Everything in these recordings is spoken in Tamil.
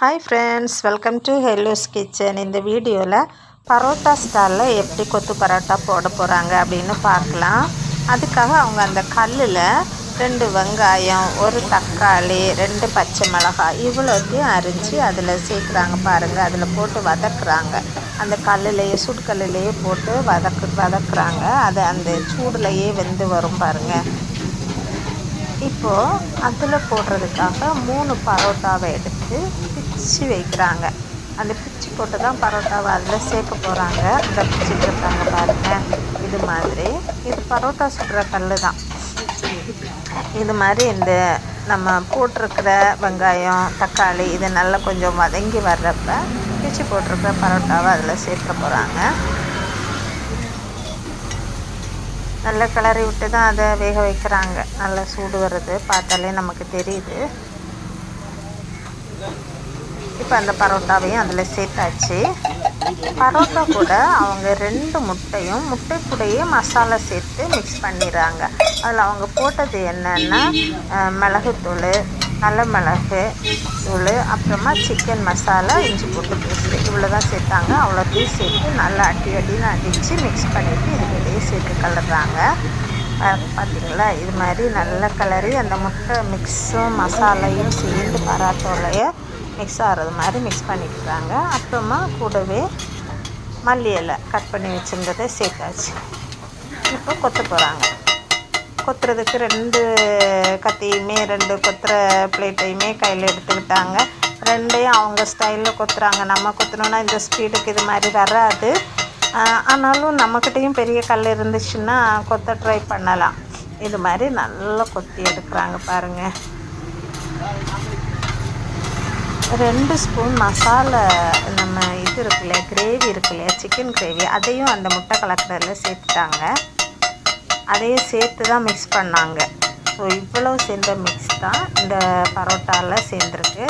Hi friends welcome to Hello's kitchen இந்த வீடியோவில் பரோட்டா ஸ்டாலில் எப்படி கொத்து பரோட்டா போட போகிறாங்க அப்படின்னு பார்க்கலாம். அதுக்காக அவங்க அந்த கல்லில் ரெண்டு வெங்காயம் ஒரு தக்காளி ரெண்டு பச்சை மிளகாய் இவ்வளோத்தையும் அரிஞ்சு அதில் சேர்க்குறாங்க பாருங்கள் அதில் போட்டு வதக்குறாங்க. அந்த கல்லுலேயே சுடுக்கல்லுலேயே போட்டு வதக்கு வதக்குறாங்க. அது அந்த சூடுலேயே வெந்து வரும் பாருங்கள் இப்போது அதில் போடுறதுக்காக மூணு பரோட்டாவை எடுத்து பிச்சு வைக்கிறாங்க. அந்த பிச்சு போட்டு தான் பரோட்டாவை அதில் சேர்க்க போகிறாங்க அந்த பிச்சுட்டு இருக்காங்க பாருங்கள் இது மாதிரி. இது பரோட்டா சுடுற கல் தான் இது மாதிரி இந்த நம்ம போட்டிருக்கிற வெங்காயம் தக்காளி இது நல்லா கொஞ்சம் வதங்கி வர்றப்ப பிச்சு போட்டிருக்கிற பரோட்டாவை அதில் சேர்க்க போகிறாங்க நல்லா கிளறி விட்டு தான் அதை வேக வைக்கிறாங்க. நல்லா சூடு வருது பார்த்தாலே நமக்கு தெரியுது. இப்போ அந்த பரோட்டாவையும் அதில் சேர்த்தாச்சு. பரோட்டா கூட அவங்க ரெண்டு முட்டையும் முட்டை கூடையே மசாலா சேர்த்து மிக்ஸ் பண்ணிடுறாங்க. அதில் அவங்க போட்டது என்னென்னா மிளகுத்தூள் நல்ல மிளகு தூள் அப்புறமா சிக்கன் மசாலா இஞ்சி போட்டு பேஸ்ட்டு இவ்வளோ தான் சேர்த்தாங்க. அவ்வளோத்தையும் சேர்த்து நல்லா அட்டி அடின்னு அடித்து மிக்ஸ் பண்ணிவிட்டு இதுக்கிடையே சேர்த்து கலர்றாங்க. பார்த்திங்களா இது மாதிரி நல்ல கலரி அந்த முட்டை மிக்ஸும் மசாலையும் சேர்ந்து பராத்தோலையை மிக்ஸ் ஆகிறது மாதிரி மிக்ஸ் பண்ணிக்கிறாங்க. அப்புறமா கூடவே மல்லி இலை கட் பண்ணி வச்சுருந்ததை சேர்த்தாச்சு. இப்போ கொத்த போகிறாங்க கொத்துறதுக்கு ரெண்டு கத்தியுமே ரெண்டு கொத்துற பிளேட்டையுமே கையில் எடுத்துக்கிட்டாங்க. ரெண்டையும் அவங்க ஸ்டைலில் கொத்துறாங்க. நம்ம கொத்துனோன்னா இந்த ஸ்பீடுக்கு இது மாதிரி வராது. ஆனாலும் நம்மக்கிட்டேயும் பெரிய கல் இருந்துச்சுன்னா கொத்த ட்ரை பண்ணலாம். இது மாதிரி நல்லா கொத்தி எடுக்கிறாங்க பாருங்கள் ரெண்டு ஸ்பூன் மசாலா நம்ம இது இருக்கு இல்லையா கிரேவி இருக்கு இல்லையா சிக்கன் கிரேவி அதையும் அந்த முட்டை கலக்கிறதில் சேர்த்துட்டாங்க. அதையும் சேர்த்து தான் மிக்ஸ் பண்ணாங்க. ஸோ இவ்வளோ சேர்ந்த மிக்ஸ் தான் இந்த பரோட்டாவில் சேர்ந்துருக்கு.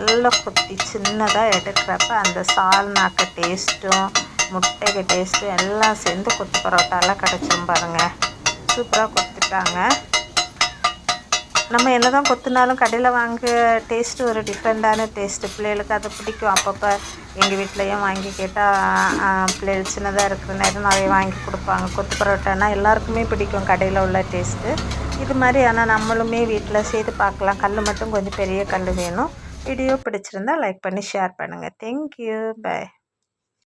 நல்லா கொத்தி சின்னதாக எடுக்கிறப்ப அந்த சால்னாக்க டேஸ்ட்டும் முட்டைக்கு டேஸ்ட்டும் எல்லாம் சேர்ந்து கொத்து பரோட்டாலாம் கிடச்சிரும் பாருங்கள் சூப்பராக கொத்துட்டாங்க நம்ம என்ன தான் கொத்துனாலும் கடையில் வாங்க டேஸ்ட்டு ஒரு டிஃப்ரெண்ட்டான டேஸ்ட்டு பிள்ளைகளுக்கு அது பிடிக்கும். அப்பப்போ எங்கள் வீட்லேயும் வாங்கி கேட்டால் பிள்ளைகள் சின்னதாக இருக்கிற நேரம் நிறைய வாங்கி கொடுப்பாங்க. கொத்து பரோட்டானா எல்லாருக்குமே பிடிக்கும் கடையில் உள்ள டேஸ்ட்டு இது மாதிரி ஆனால் நம்மளுமே வீட்டில் செய்து பார்க்கலாம். கல் மட்டும் கொஞ்சம் பெரிய கல் வேணும். வீடியோ பிடிச்சிருந்தா லைக் பண்ணி ஷேர் பண்ணுங்கள் தேங்க்யூ பாய்